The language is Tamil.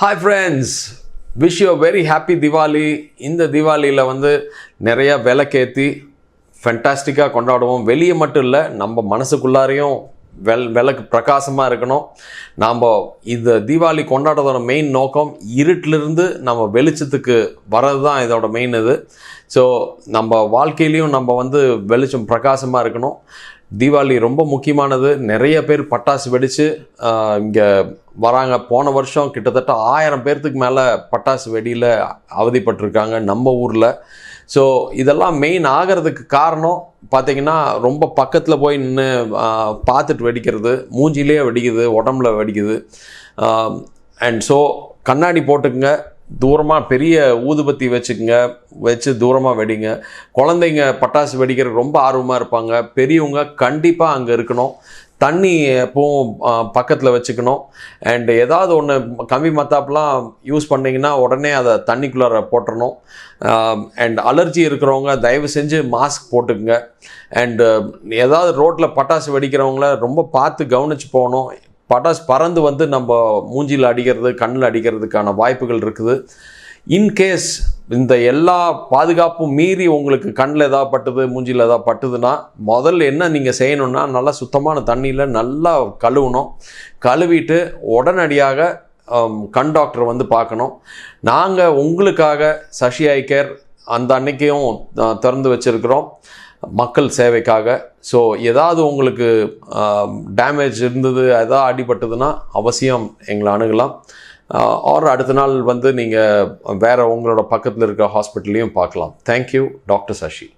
Hi friends wish you very happy Diwali இந்த தீபாவளியில் வந்து நிறையா விளக்கேற்றி ஃபென்டாஸ்டிக்காக கொண்டாடுவோம். வெளியே மட்டும் இல்லை நம்ம மனசுக்குள்ளாரையும் வெல் விளக்கு பிரகாசமாக இருக்கணும். நாம் இந்த தீபாவளி கொண்டாடுறதோட மெயின் நோக்கம் இருட்டிலிருந்து நம்ம வெளிச்சத்துக்கு வர்றது தான் இதோட மெயின் இது. ஸோ நம்ம வாழ்க்கையிலையும் நம்ம வந்து வெளிச்சம் பிரகாசமாக இருக்கணும். தீபாவளி ரொம்ப முக்கியமானது. நிறைய பேர் பட்டாசு வெடித்து இங்கே வராங்க. போன வருஷம் கிட்டத்தட்ட ஆயிரம் பேர்த்துக்கு மேலே பட்டாசு வெடியில் அவதிப்பட்டிருக்காங்க நம்ம ஊரில். ஸோ இதெல்லாம் மெயின் ஆகிறதுக்கு காரணம் பார்த்திங்கன்னா ரொம்ப பக்கத்தில் போய் நின்று பார்த்துட்டு வெடிக்கிறது. மூஞ்சிலே வெடிக்குது உடம்புல வெடிக்குது. அண்ட் ஸோ கண்ணாடி போட்டுக்குங்க. தூரமாக பெரிய ஊதுபத்தி வச்சுக்கோங்க வச்சு தூரமாக வெடிங்க. குழந்தைங்க பட்டாசு வெடிக்கிறதுக்கு ரொம்ப ஆர்வமாக இருப்பாங்க. பெரியவங்க கண்டிப்பாக அங்கே இருக்கணும். தண்ணி எப்பவும் பக்கத்தில் வச்சுக்கணும். அண்ட் ஏதாவது ஒன்று கம்மி மத்தாப்பெலாம் யூஸ் பண்ணிங்கன்னா உடனே அதை தண்ணிக்குள்ளார போட்டுடணும் அண்ட் அலர்ஜி இருக்கிறவங்க தயவு செஞ்சு மாஸ்க் போட்டுக்குங்க. அண்டு ஏதாவது ரோட்டில் பட்டாசு வெடிக்கிறவங்கள ரொம்ப பார்த்து கவனித்து போகணும். படஸ் பறந்து வந்து நம்ம மூஞ்சியில் அடிக்கிறது கண்ணில் அடிக்கிறதுக்கான வாய்ப்புகள் இருக்குது. இன்கேஸ் இந்த எல்லா பாதுகாப்பும் மீறி உங்களுக்கு கண்ணில் ஏதாவது பட்டுது மூஞ்சியில் ஏதாவது பட்டுதுன்னா முதல்ல என்ன நீங்கள் செய்யணும்னா நல்லா சுத்தமான தண்ணியில் நல்லா கழுவணும். கழுவிட்டு உடனடியாக கண் டாக்டர் வந்து பார்க்கணும். நாங்கள் உங்களுக்காக சஷி ஐ கேர் அந்த அன்னைக்கையும் திறந்து வச்சுருக்கிறோம். மக்கள் சேவைக்காக. ஸோ ஏதாவது உங்களுக்கு டேமேஜ் இருந்தது எதாவது அடிபட்டதுன்னா அவசியம் எங்களை அணுகலாம். ஆர் அடுத்த நாள் வந்து நீங்கள் வேறு உங்களோட பக்கத்தில் இருக்க ஹாஸ்பிட்டல்லையும் பார்க்கலாம். Thank you doctor Shashi